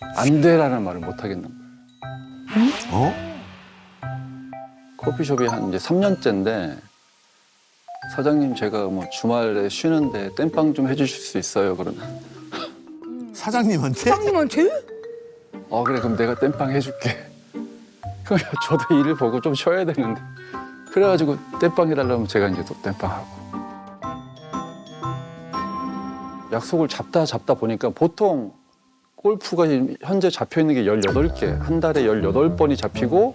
안 돼라는 말을 못 하겠는 거예요. 어? 커피숍이 한 이제 3년째인데 사장님 제가 뭐 주말에 쉬는데 땜빵 좀 해주실 수 있어요 그러나 사장님한테? 사장님한테? 어 그래 그럼 내가 땜빵 해줄게 그럼 저도 일을 보고 좀 쉬어야 되는데 그래가지고 땜빵 해달라면 제가 이제 또 땜빵하고 약속을 잡다 잡다 보니까 보통 골프가 현재 잡혀 있는 게 18개 한 달에 18번이 잡히고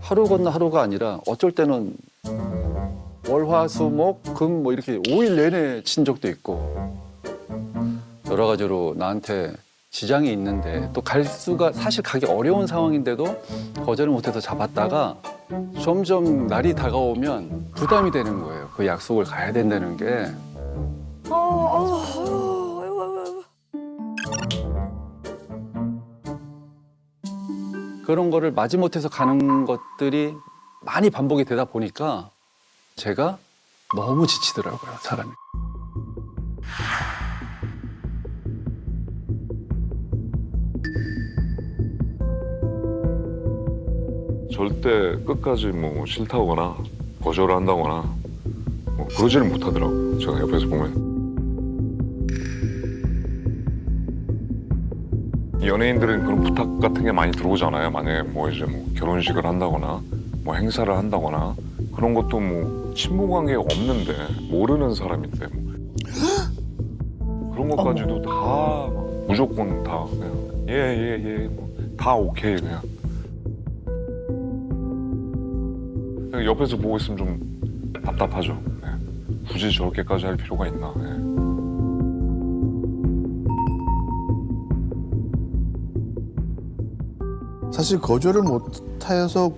하루 건너 하루가 아니라 어쩔 때는 월화수목금 뭐 이렇게 5일 내내 친 적도 있고 여러 가지로 나한테 지장이 있는데 또 갈 수가 사실 가기 어려운 상황인데도 거절을 못해서 잡았다가 점점 날이 다가오면 부담이 되는 거예요. 그 약속을 가야 된다는 게 어, 어, 어. 그런 거를 마지못해서 가는 것들이 많이 반복이 되다 보니까 제가 너무 지치더라고요, 사람이. 절대 끝까지 뭐 싫다거나 거절을 한다거나 뭐 그러지를 못하더라고요. 제가 옆에서 보면. 연예인들은 그런 부탁 같은 게 많이 들어오잖아요. 만약에 뭐 이제 뭐 결혼식을 한다거나 뭐 행사를 한다거나 그런 것도 뭐 친모 관계가 없는데 모르는 사람인데 뭐 그런 것까지도 다막 무조건 다 그냥 예예예다 오케이 그냥 그냥 옆에서 보고 있으면 좀 답답하죠. 네. 굳이 저렇게까지 할 필요가 있나. 네. 사실 거절을 못해서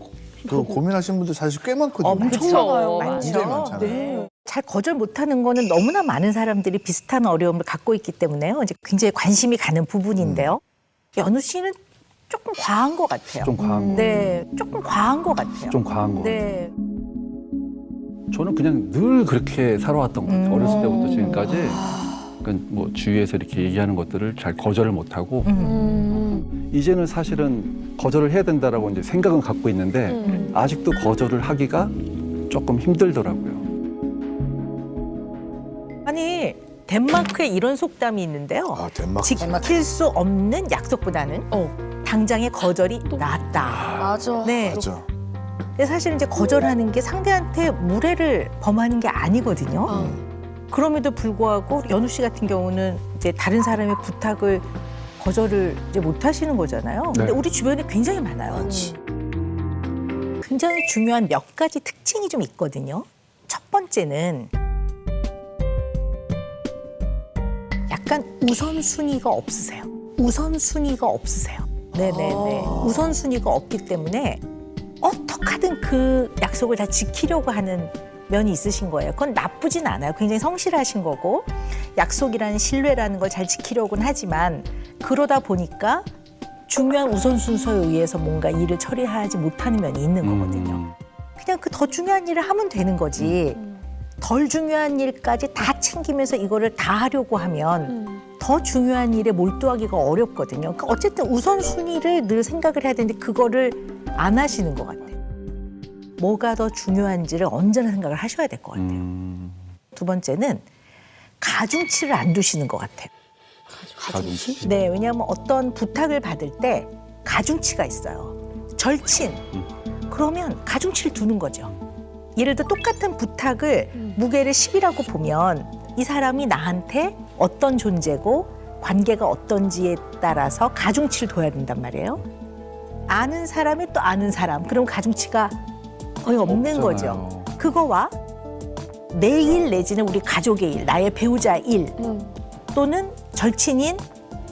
그 고민하시는 분들 사실 꽤 많거든요. 엄청 그쵸. 많아요. 굉장히 많잖아요. 네. 잘 거절 못하는 거는 너무나 많은 사람들이 비슷한 어려움을 갖고 있기 때문에요. 이제 굉장히 관심이 가는 부분인데요. 연우 씨는 조금 과한 것 같아요. 좀 과한 거. 네, 조금 과한 것 같아요. 좀 과한 거. 네. 저는 그냥 늘 그렇게 살아왔던 것 같아요. 음. 어렸을 때부터 지금까지. 그러니까 뭐 주위에서 이렇게 얘기하는 것들을 잘 거절을 못하고 음. 음. 이제는 사실은 거절을 해야 된다라고 이제 생각은 갖고 있는데 음. 아직도 거절을 하기가 조금 힘들더라고요. 아니 덴마크에 이런 속담이 있는데요. 아 덴마크. 지킬 수 없는 약속보다는 어. 당장의 거절이 낫다. 맞아. 네. 맞아. 근데 사실 이제 거절하는 게 상대한테 무례를 범하는 게 아니거든요. 어. 그럼에도 불구하고 연우 씨 같은 경우는 이제 다른 사람의 부탁을 거절을 이제 못 하시는 거잖아요. 근데 네. 우리 주변에 굉장히 많아요. 많지. 굉장히 중요한 몇 가지 특징이 좀 있거든요. 첫 번째는 약간 우선순위가 없으세요. 우선순위가 없으세요. 네네네. 아. 우선순위가 없기 때문에 어떻게든 그 약속을 다 지키려고 하는 면이 있으신 거예요. 그건 나쁘진 않아요. 굉장히 성실하신 거고 약속이라는 신뢰라는 걸 잘 지키려고는 하지만 그러다 보니까 중요한 우선순서에 의해서 뭔가 일을 처리하지 못하는 면이 있는 거거든요. 음. 그냥 그 더 중요한 일을 하면 되는 거지. 덜 중요한 일까지 다 챙기면서 이거를 다 하려고 하면 음. 더 중요한 일에 몰두하기가 어렵거든요. 그러니까 어쨌든 우선순위를 늘 생각을 해야 되는데 그거를 안 하시는 것 같아요. 뭐가 더 중요한지를 언제나 생각을 하셔야 될 것 같아요. 음. 두 번째는 가중치를 안 두시는 것 같아요. 가중치? 네, 왜냐하면 어떤 부탁을 받을 때 가중치가 있어요. 절친. 그러면 가중치를 두는 거죠. 예를 들어 똑같은 부탁을 무게를 10이라고 보면 이 사람이 나한테 어떤 존재고 관계가 어떤지에 따라서 가중치를 둬야 된단 말이에요. 아는 사람이 또 아는 사람. 그럼 가중치가 거의 없는 없잖아요. 거죠. 그거와 내 일 내지는 우리 가족의 일, 나의 배우자 일, 음. 또는 절친인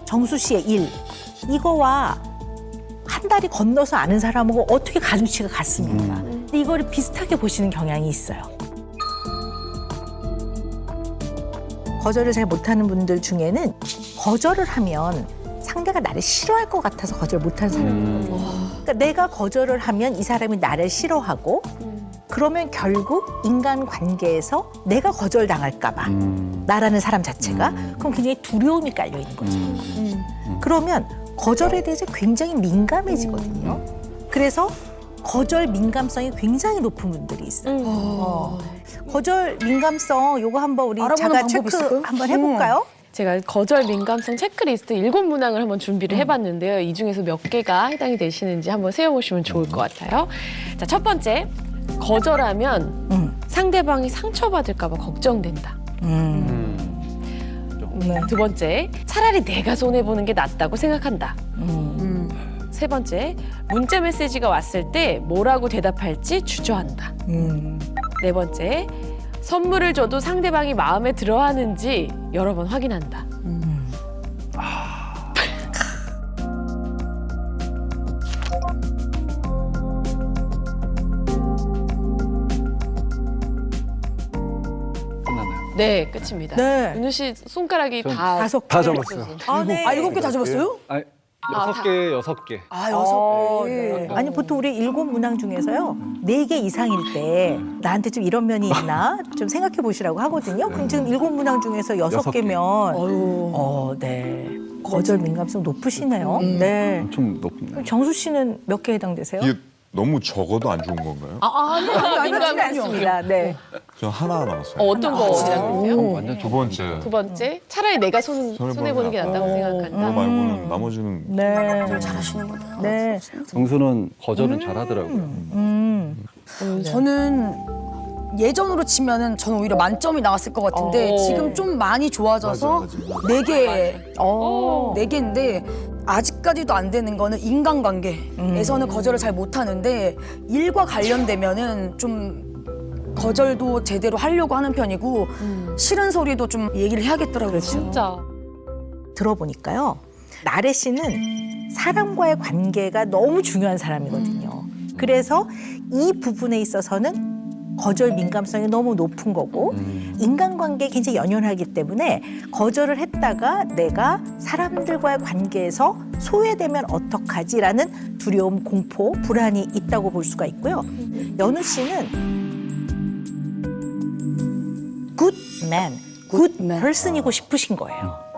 정수 씨의 일 이거와 한 달이 건너서 아는 사람하고 어떻게 가중치가 같습니까? 음. 근데 이거를 비슷하게 보시는 경향이 있어요. 거절을 잘 못하는 분들 중에는 거절을 하면 상대가 나를 싫어할 것 같아서 거절 못하는 사람이. 음. 그러니까 내가 거절을 하면 이 사람이 나를 싫어하고 그러면 결국 인간 관계에서 내가 거절당할까봐 음. 나라는 사람 자체가 음. 그럼 굉장히 두려움이 깔려 있는 거죠. 음. 그러면 거절에 대해서 굉장히 민감해지거든요. 그래서 거절 민감성이 굉장히 높은 분들이 있어요. 음. 어. 거절 민감성 요거 한번 우리 자가 체크 있을까요? 한번 해볼까요? 제가 거절 민감성 체크리스트 일곱 문항을 한번 준비를 해봤는데요. 이 중에서 몇 개가 해당이 되시는지 한번 세워보시면 좋을 것 같아요. 자, 첫 번째. 거절하면 음. 상대방이 상처받을까봐 걱정된다. 음. 음. 네. 두 번째. 차라리 내가 손해보는 게 낫다고 생각한다. 음. 음. 세 번째. 문자 메시지가 왔을 때 뭐라고 대답할지 주저한다. 음. 네 번째. 선물을 줘도 상대방이 마음에 들어 하는지 여러 번 확인한다. 끝났나요? 네, 끝입니다. 네. 윤우 씨 손가락이 전다 다섯 다 개. 잡았어요. 아, 네. 아 일곱 개다 잡았어요? 아니, 아, 여섯 다. 개, 여섯 개. 아 어, 여섯 개. 네. 아니 보통 우리 일곱 문항 중에서요 네 개 이상일 때 나한테 좀 이런 면이 있나 좀 생각해 보시라고 하거든요. 그럼 지금 일곱 문항 중에서 여섯 여섯 개. 개면. 어, 네 거절 민감성 높으시네요. 네. 엄청 높네. 그럼 정수 씨는 몇 개 해당되세요? 이게 너무 적어도 안 좋은 건가요? 아 아니 아니 아니 그렇지 아니 않습니다. 네. 저 하나 남았어요. 어, 어떤 거? 해당되세요? 오. 완전 두 번째. 두 번째, 차라리 내가 손, 손해보는 게 낫다고 그거 생각한다. 말고는 나머지는 네. 잘하시는구나. 네. 정수는 거절은 잘하더라고요. 음. 저는 예전으로 치면은 저는 오히려 만점이 나왔을 것 같은데 어. 지금 좀 많이 좋아져서 맞아, 맞아. 네 개, 어. 네 개인데 아직까지도 안 되는 거는 인간관계에서는 거절을 잘 못하는데 일과 관련되면은 좀 거절도 제대로 하려고 하는 편이고 싫은 소리도 좀 얘기를 해야겠더라고요. 진짜. 들어보니까요. 나래 씨는 사람과의 관계가 너무 중요한 사람이거든요. 그래서 이 부분에 있어서는 거절 민감성이 너무 높은 거고 인간관계에 굉장히 연연하기 때문에 거절을 했다가 내가 사람들과의 관계에서 소외되면 어떡하지라는 두려움, 공포, 불안이 있다고 볼 수가 있고요. 연우 씨는 굿맨, 굿 굿맨. 펄슨이고 싶으신 거예요.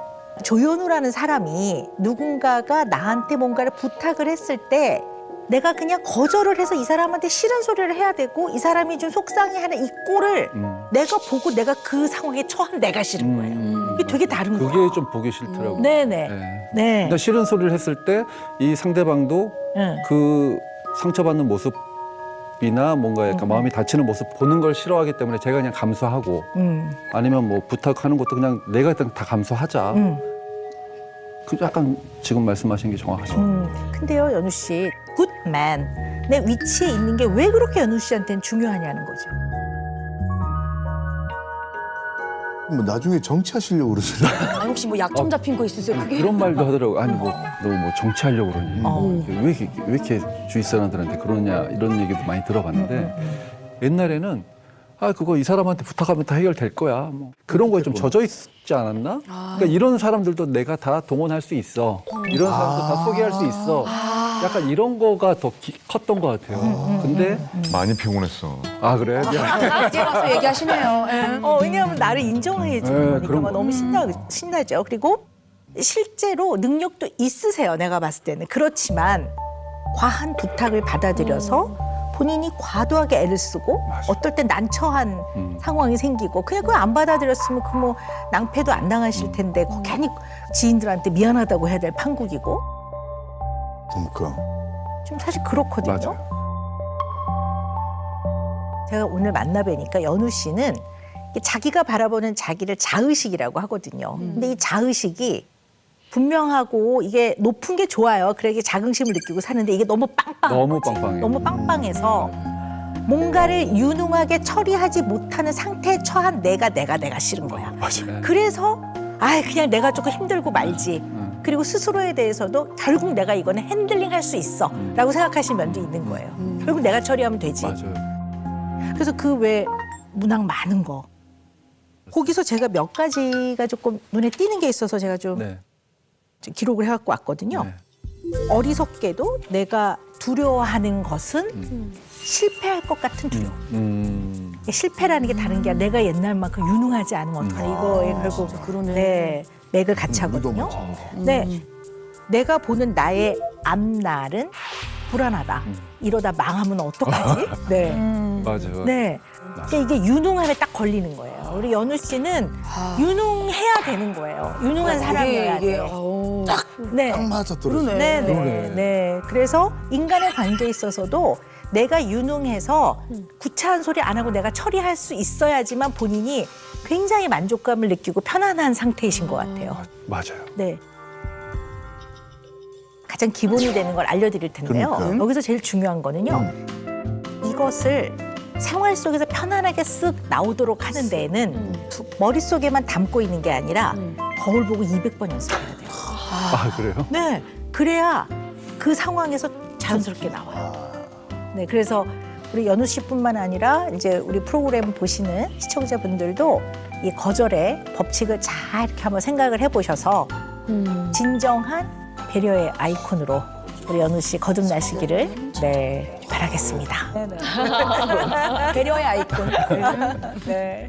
조현우라는 사람이 누군가가 나한테 뭔가를 부탁을 했을 때 내가 그냥 거절을 해서 이 사람한테 싫은 소리를 해야 되고 이 사람이 좀 속상해하는 이 꼴을 음. 내가 보고 내가 그 상황에 처한 내가 싫은 거예요. 음. 이게 되게 다른 거예요. 그게 좀 보기 싫더라고요. 네네. 네. 네. 그러니까 싫은 소리를 했을 때 이 상대방도 응. 그 상처받는 모습 이나 뭔가 약간 마음이 다치는 모습 보는 걸 싫어하기 때문에 제가 그냥 감수하고 음. 아니면 뭐 부탁하는 것도 그냥 내가 일단 다 감수하자. 음. 그 약간 지금 말씀하신 게 정확하십니다. 음. 근데요, 연우 씨, 굿맨 내 위치에 있는 게 왜 그렇게 연우 씨한테는 중요하냐는 거죠. 뭐 나중에 정치하시려고 그러시나? 아, 혹시 뭐 약점 잡힌 거 있으세요? 그게 그런 말도 하더라고. 아니 뭐 너 뭐 정치하려고 그러니? 어. 왜 이렇게 왜 이렇게 주위 사람들한테 그러냐 이런 얘기도 많이 들어봤는데 옛날에는 아 그거 이 사람한테 부탁하면 다 해결될 거야. 뭐 그런 거에 좀 젖어 있지 않았나? 그러니까 이런 사람들도 내가 다 동원할 수 있어. 이런 사람도 다 소개할 수 있어. 약간 이런 거가 더 기- 컸던 것 같아요. 근데 많이 피곤했어. 아 그래? 미안. 이제 와서 얘기하시네요. 예. 어, 왜냐하면 나를 인정해 주는 네, 거니까 그런 거. 너무 신나, 신나죠. 그리고 실제로 능력도 있으세요. 내가 봤을 때는. 그렇지만 과한 부탁을 받아들여서 본인이 과도하게 애를 쓰고 맞아. 어떨 땐 난처한 음. 상황이 생기고 그냥 그거 안 받아들였으면 그 뭐 낭패도 안 당하실 텐데 그 괜히 지인들한테 미안하다고 해야 될 판국이고 그러니까. 좀 사실 그렇거든요. 맞아요. 제가 오늘 만나 뵈니까 연우 씨는 자기가 바라보는 자기를 자의식이라고 하거든요. 근데 이 자의식이 분명하고 이게 높은 게 좋아요. 그래 이게 자긍심을 느끼고 사는데 이게 너무 빵빵. 너무 빵빵해. 너무 빵빵해서 뭔가를 유능하게 처리하지 못하는 상태에 처한 내가 내가 내가 싫은 거야. 맞아. 그래서 아 그냥 내가 조금 힘들고 말지. 음. 그리고 스스로에 대해서도 결국 내가 이거는 핸들링 할 수 있어 라고 생각하시는 면도 있는 거예요. 결국 내가 처리하면 되지. 맞아요. 그래서 그 외 문항 많은 거. 거기서 제가 몇 가지가 조금 눈에 띄는 게 있어서 제가 좀 네. 기록을 해갖고 왔거든요. 네. 어리석게도 내가 두려워하는 것은 실패할 것 같은 두려움. 음. 실패라는 게 다른 게 아니라 내가 옛날만큼 유능하지 않으면 어떡하나 이거에 결국 그러네. 네, 맥을 같이 의도 하거든요. 네, 내가 보는 나의 앞날은 불안하다. 이러다 망하면 어떡하지? 네, 음. 맞아. 네. 그러니까 이게 유능함에 딱 걸리는 거예요. 우리 연우 씨는 유능해야 되는 거예요. 유능한 사람이어야 이게, 돼요. 어우. 네. 딱 맞아 들어. 그러네. 네, 네, 그러네. 네. 그래서 인간의 관계에 있어서도 내가 유능해서 구차한 소리 안 하고 내가 처리할 수 있어야지만 본인이 굉장히 만족감을 느끼고 편안한 상태이신 것 같아요. 맞아요. 네. 가장 기본이 되는 걸 알려드릴 텐데요. 그러니까요. 여기서 제일 중요한 거는요. 이것을 생활 속에서 편안하게 쓱 나오도록 하는 데에는 머릿속에만 담고 있는 게 아니라 거울 보고 200번 연습해야 돼요. 아, 그래요? 네. 그래야 그 상황에서 자연스럽게 나와요. 네. 그래서 우리 연우 씨뿐만 아니라 이제 우리 프로그램 보시는 시청자분들도 이 거절의 법칙을 잘 이렇게 한번 생각을 해보셔서 진정한 배려의 아이콘으로 우리 연우 씨 거듭나시기를 네 바라겠습니다. 배려의 아이콘. 네.